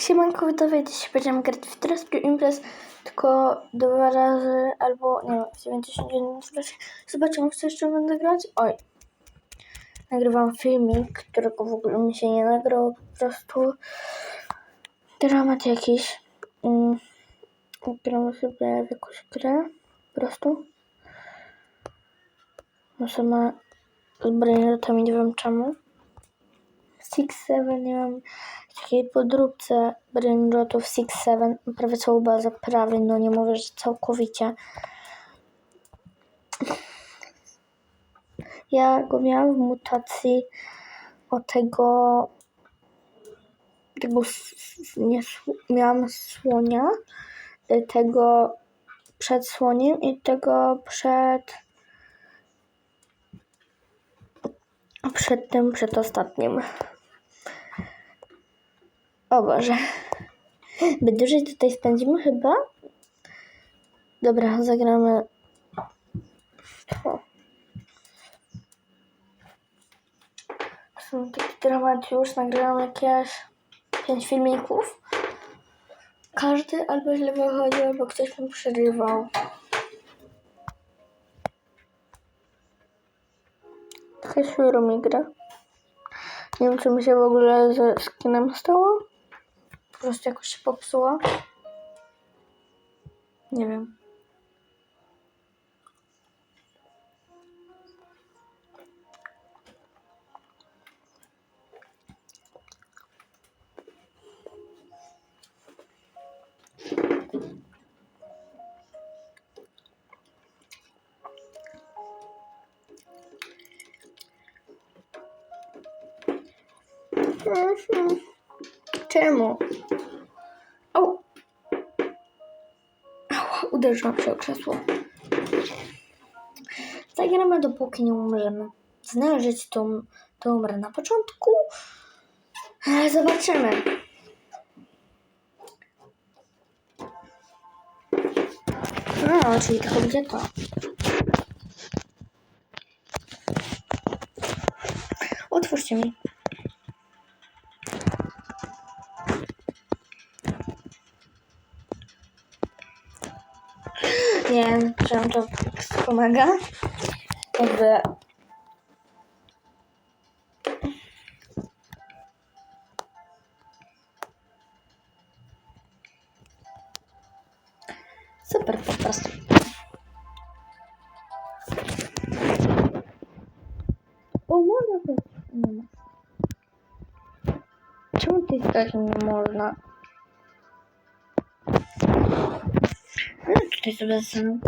Siemanko, widzowie, dzisiaj będziemy grać w Trespio Imprez tylko dwa razy albo, nie wiem, w 91 razie. Zobaczymy, co jeszcze będę grać. Oj, nagrywam filmik, którego w ogóle mi się nie nagrał, po prostu dramat jakiś. Mm, gramy sobie w jakąś grę, po prostu. Muszę ma z brainrotami, nie wiem czemu. Six Seven, nie mam takiej podróbce brainrotów Six Seven, prawie całą bazę, prawie, no nie mówię, że całkowicie. Ja go miałam w mutacji o tego, tego nie, miałam słonia, y, tego przed słoniem i tego przed przed tym, przed ostatnim. O Boże. My dłużej tutaj spędzimy chyba? Dobra, zagramy. Są taki dramat już, nagrałam jakieś pięć filmików. Każdy albo źle wychodził, albo ktoś mi przerywał. Świru mi gra. Nie wiem, czy mi się w ogóle ze skinem stało. Po prostu jakoś się popsuła. Nie wiem. Mhm. Czemu? O! Ała, uderzyłam się o krzesło. Zagramy dopóki nie umrzemy. Znaleźć to, to umrę na początku. Ale zobaczymy. No, czyli tylko gdzie to? Otwórzcie mi. Czy nam to pomaga. Jakby... Super po prostu. O, można to... Czemu ty tak nie można? Tutaj sobie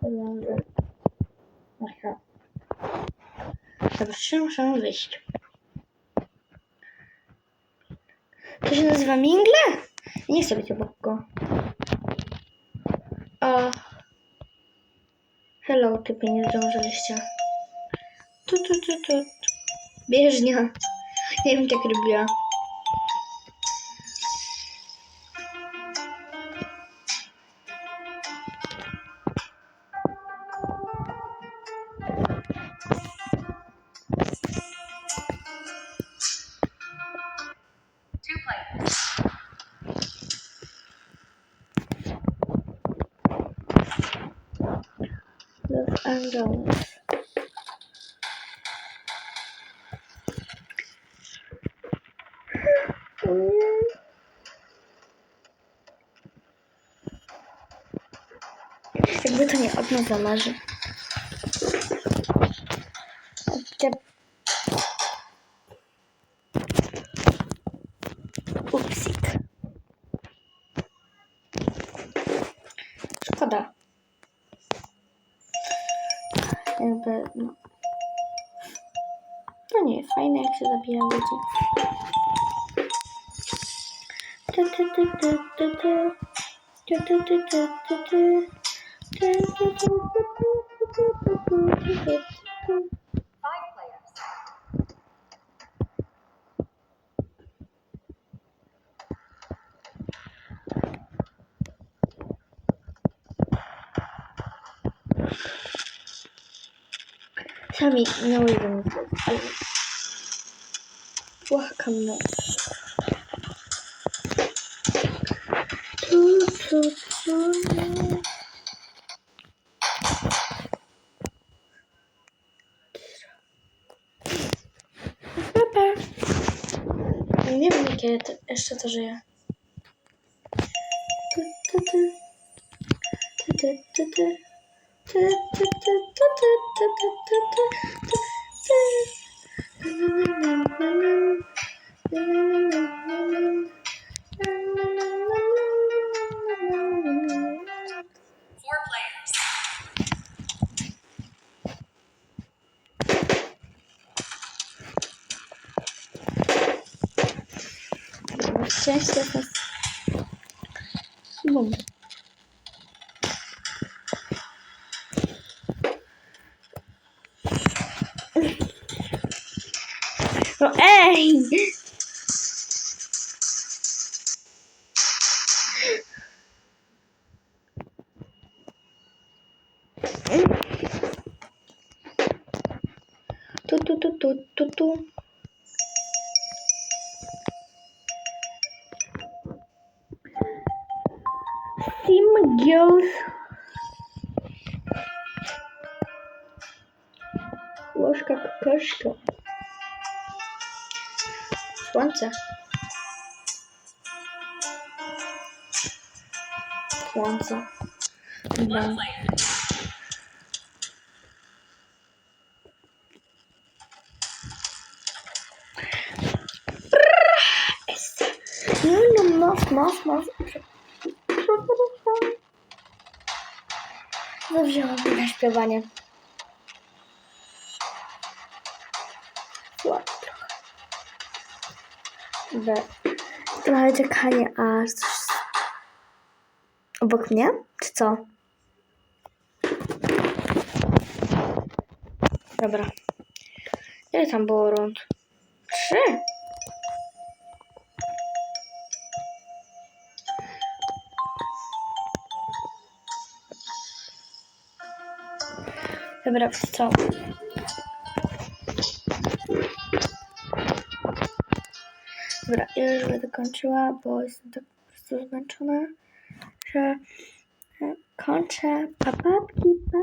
pojadę. Aha. Dobrze, muszę wyjść. To się nazywa Mingle? Nie chcę być obok. O. Hello, typy, nie zdążyliście. Tu, tu, tu, tu. Bieżnia. Nie wiem, jak robiła. Los Angeles. Jakby to nie od nas. Upsik. Szkoda. Jakby, no. To nie fajne, jak się zabija ludzi. Tu, tu, Sami nie ale... Płakam no. odwrócony. Super. Nie wiem, to, jeszcze to żyje. Tu, tu, tu. Tu, tu, tu, tu. Four Şaşırtırsın. Bum. Şey, şey, şey. Tu, tu, tu. Sim Girls. Ложка какашка. słońce. Słońce. Dobra. No, no, mów, mów, mów. Zawzięłam na śpiewanie. What? Dobra. Trochę czekanie, aż. Obok mnie? Czy co? Dobra. Ile tam było rund? Trzy. Dobra, co? Dobra, już będę kończyła, bo jestem tak po prostu zmęczona, że że kończę. Pa, papki, pa.